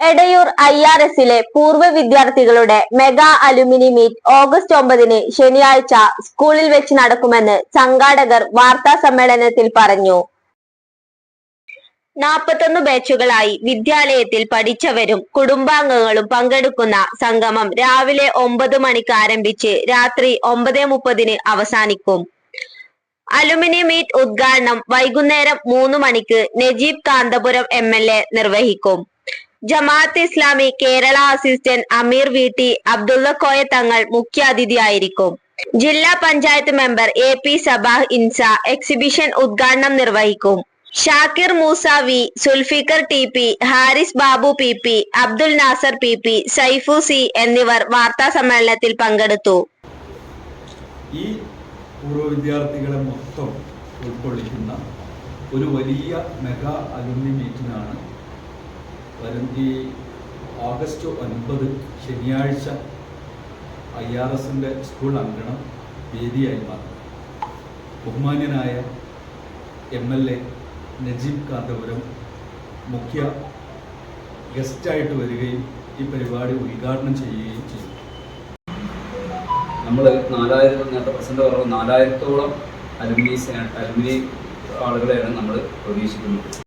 Edayur I R എസിലെ പൂർവ വിദ്യാർത്ഥികളുടെ മെഗാ അലുമിനി മീറ്റ് ഓഗസ്റ്റ് ഒമ്പതിന് ശനിയാഴ്ച സ്കൂളിൽ വെച്ച് നടക്കുമെന്ന് സംഘാടകർ വാർത്താ സമ്മേളനത്തിൽ പറഞ്ഞു. നാൽപ്പത്തൊന്ന് ബാച്ചുകളായി വിദ്യാലയത്തിൽ പഠിച്ചവരും കുടുംബാംഗങ്ങളും പങ്കെടുക്കുന്ന സംഗമം രാവിലെ ഒമ്പത് മണിക്ക് ആരംഭിച്ച് രാത്രി ഒമ്പത് മുപ്പതിന് അവസാനിക്കും. അലുമിനി മീറ്റ് ഉദ്ഘാടനം വൈകുന്നേരം മൂന്ന് മണിക്ക് നജീബ് കാന്തപുരം എം നിർവഹിക്കും. Jamaat Islami Kerala assistant Ameer V T Abdulla Koya Thangal മുഖ്യാതിഥിയായിരിക്കും. ജില്ലാ panchayat member A P Sabah ഇൻസ exhibition ഉദ്ഘാടനം നിർവഹിക്കും. Shakir Moosa V Sulfikar T P Haris Babu P P Abdul Nasar P P Saifu C എന്നിവർ വാർത്താ സമ്മേളനത്തിൽ പങ്കെടുത്തു. ഈ പൂർവ വിദ്യാർത്ഥികളെ മൊത്തം ഉൾക്കൊള്ളിക്കുന്ന ഒരു വലിയ മെഗാ അലുമിനി മീറ്റിനാണ് വരും ഓഗസ്റ്റ് ഒൻപത് ശനിയാഴ്ച ഐ ആർ എസിന്റെ സ്കൂൾ അങ്കണം വേദിയായി മാറും ബഹുമാന്യനായ M L A Najeeb Kanthapuram മുഖ്യ ഗസ്റ്റായിട്ട് വരികയും ഈ പരിപാടി ഉദ്ഘാടനം ചെയ്യുകയും ചെയ്യും നമ്മൾ നാലായിരം നേരത്തെ പ്രസിഡന്റ് പറഞ്ഞു നാലായിരത്തോളം അലുമിനി അലുമിനി ആളുകളെയാണ് നമ്മൾ പ്രതീക്ഷിക്കുന്നത്.